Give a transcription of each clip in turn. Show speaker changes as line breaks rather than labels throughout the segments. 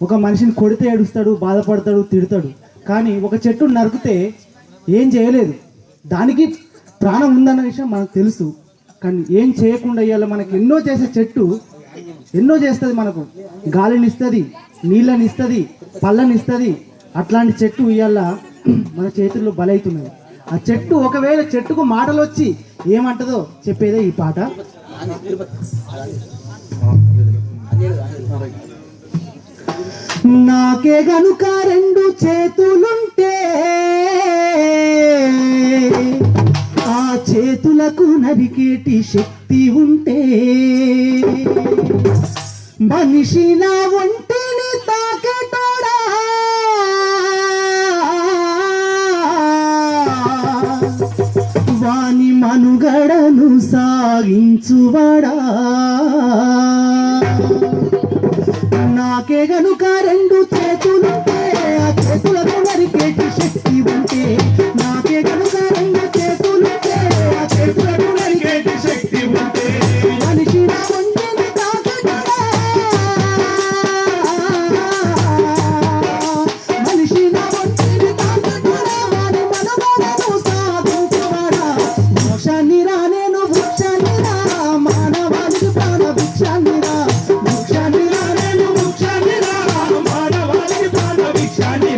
ఒక మనిషిని కొడితే ఏడుస్తాడు బాధపడతాడు తిడతాడు. కానీ ఒక చెట్టు నరికితే ఏం చేయలేదు. దానికి ప్రాణం ఉందన్న విషయం మనకు తెలుసు. కానీ ఏం చేయకుండా ఇవాళ మనకి ఎన్నో చేసే చెట్టు ఎన్నో చేస్తుంది మనకు. గాలిని ఇస్తుంది నీళ్ళని ఇస్తుంది పళ్ళని ఇస్తుంది. అట్లాంటి చెట్టు ఇవాళ మన చేతుల్లో బలవుతున్నది ఆ చెట్టు ఒకవేళ చెట్టుకు మాటలు వచ్చి ఏమంటదో చెప్పేదే ఈ పాట. నాకే గనుక రెండు చేతులుంటే ఆ చేతులకు నరికేటి శక్తి ఉంటే మనిషి నా ఒంటిని తాకటోడా? వాని మనుగడను సాగించువాడా? నాకే గనుక ప్రాణ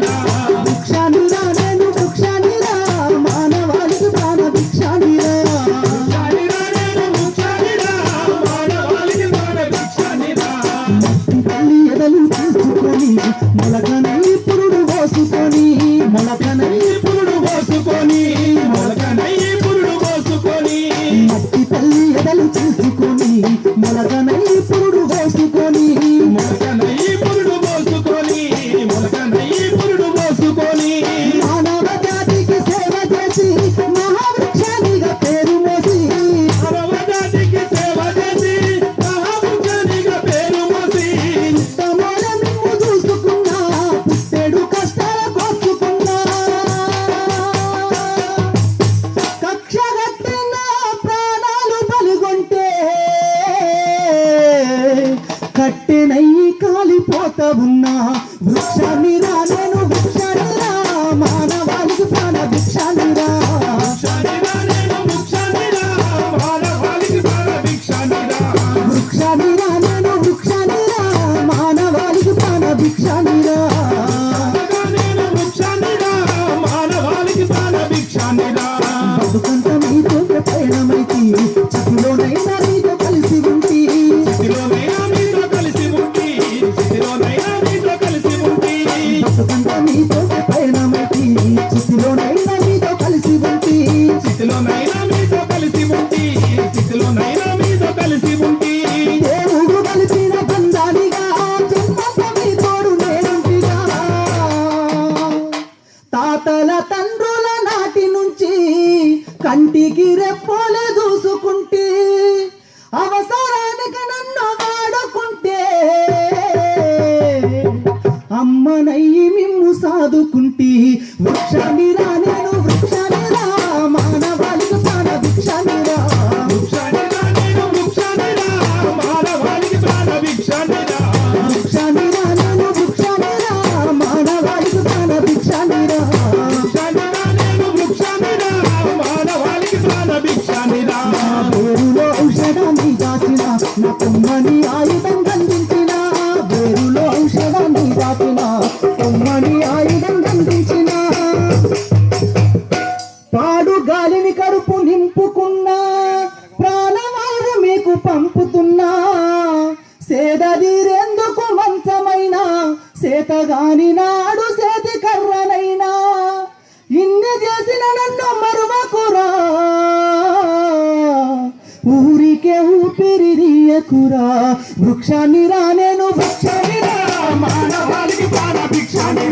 నేనై కాలిపోతా ఉన్నా. వృక్షాన్ని రా నేను వృక్షాన్ని రా. మానవానికి ప్రాణ భిక్షాన్ని కంటికి రెప్పోలే దాచిన కొమ్మని ఆయుధం గంధించిన వేరులో ఔషధాన్ని దాచిన కొమ్మని ఆయుధం గంధించిన పాడు గాలిని కడుపు నింపుకున్నా ప్రాణవాయు మీకు పంపుతున్నా. సేదీరేందుకు మంచమైన సేతగాని నాడు సేతి కర్ర తీయకురా వృక్షాన్ని రా నేను వృక్షాన్ని రా. మానవానికి ప్రాణ భిక్షాన్ని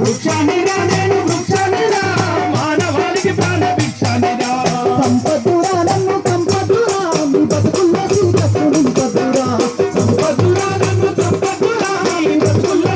వృక్షాన్ని రా నేను వృక్షాన్ని మానవానికి ప్రాణ భిక్షాన్ని రా. బతుకుల్లో సీతను నింపదురా సంపదురా ఈ బతుకుల్లో